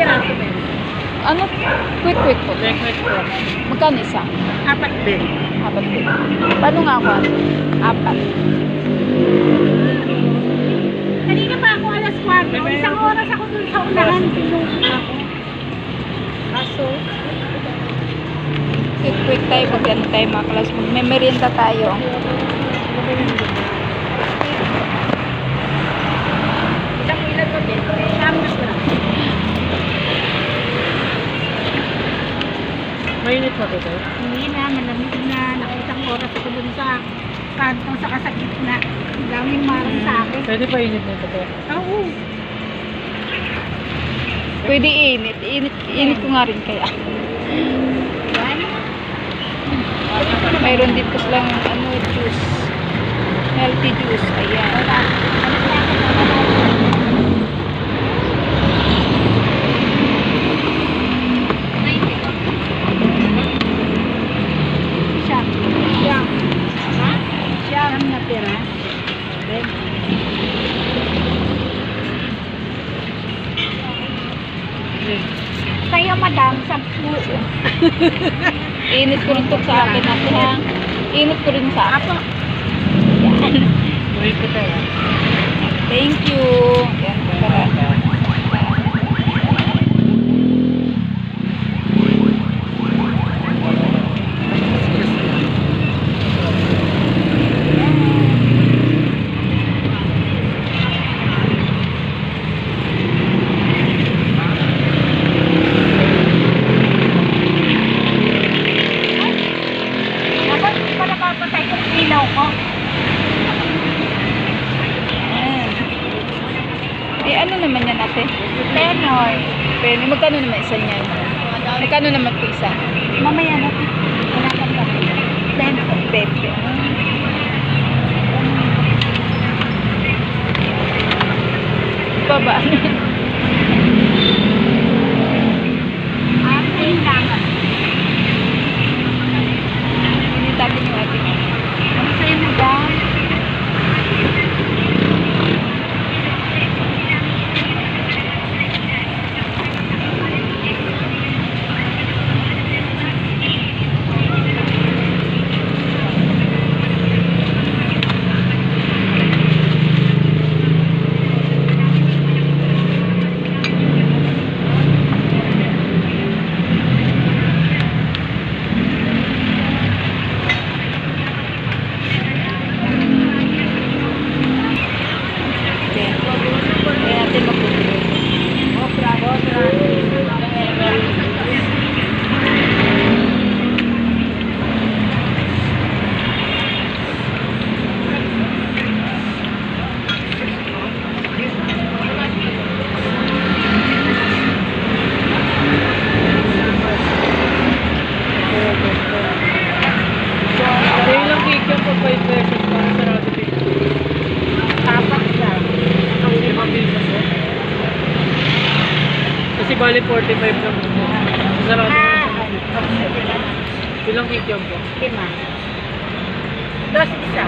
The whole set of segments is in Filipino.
piraso din. Ano? Quick, quick po. Quick, quick po. Magkano isa? Apat din. Apat din. Paano nga ako? Apat. Kanina pa ako alas 4. Isang oras ako dun sa unahan. Pinupo ako. Aso. Quick, quick tayo. Pag ano tayo mga klas. Mag-merienda tayo ilan ko din. Shampoo na. To tayo. Hindi na, malamig na. Nakitang oras ako dun sa kantong sa kasakit na. Ang daming marang sa akin. Pwede pa init na ito tayo. Oo. Pwede init. Init, init ko nga rin kaya. Mayroon dito lang ano, juice. Healthy juice. Ayan. Wala. Ano kaya ako naman? Siyam. Siyam. Ha? Pera. Then, Kayo, madam, sampu. Init ko rin to sa akin natin ha. Init ko rin sa akin. Apo, Yan. Thank you. Yan. Tara. dapat hindi pa napapatay ilaw ko. Eh, ano naman yan ate? Penoy. Penny, magkano naman isa niyan? Magkano naman po isa? Mamaya na. Wala kang pa. Penoy. Pepe. Baba. Ah, kailangan. Initabin yung ating Ano sa'yo, madam? Ayan. Ayan natin magpupulo. Kaya ilang cake yung pag 5 pesos para sa rado dito. Tapak lang. Ang limang piso po. Kasi bali 45 lang po. Sa rado Ah, Ilang cake yan po? lima. Dos isa.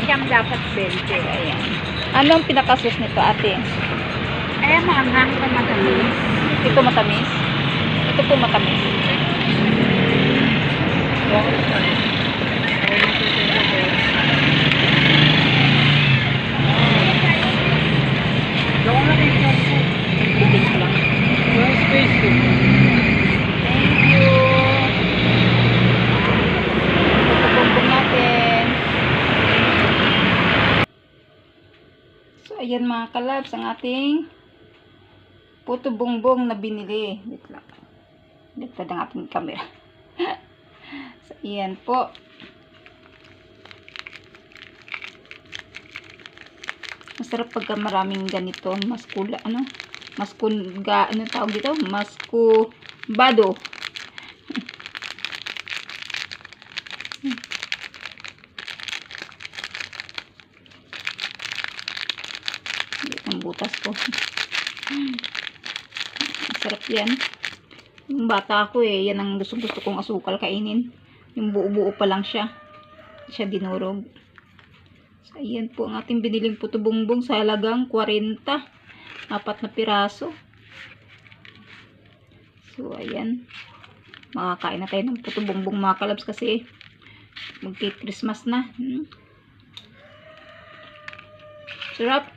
Siyam dapat 20. Ayan. Anong pinakasus nito ate? Eh, maanghang pa matamis. Ito matamis? Ito po matamis. Doon na rin yung Bitin ko lang. Yung space po. Thank you. Pupumpong natin. So, ayan mga kalabs, ang ating puto bongbong na binili. Wait lang. Lang ang ating camera. so, ayan po. Masarap pagka maraming ganito. Mas kula, ano? Mas kunga, ano tawag dito? Mas kubado. Ang butas ko. Masarap yan. Yung bata ko eh, yan ang gusto gusto kong asukal kainin. Yung buo-buo pa lang siya. Siya dinurog. So, ayan po ang ating biniling puto bongbong sa halagang 40. Apat na piraso. So, ayan. Makakain na tayo ng puto bongbong mga kalabs kasi magki-Christmas na. Hmm. Sarap.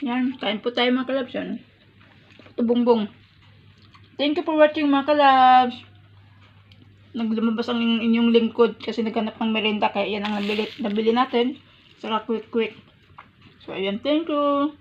Yan, kain po tayo mga kalabs. Yan. Puto bongbong. Thank you for watching mga kalabs. Naglumabas ang inyong lingkod kasi naghanap ng merenda kaya yan ang nabili, nabili natin. Saka quick quick. So ayan, thank you.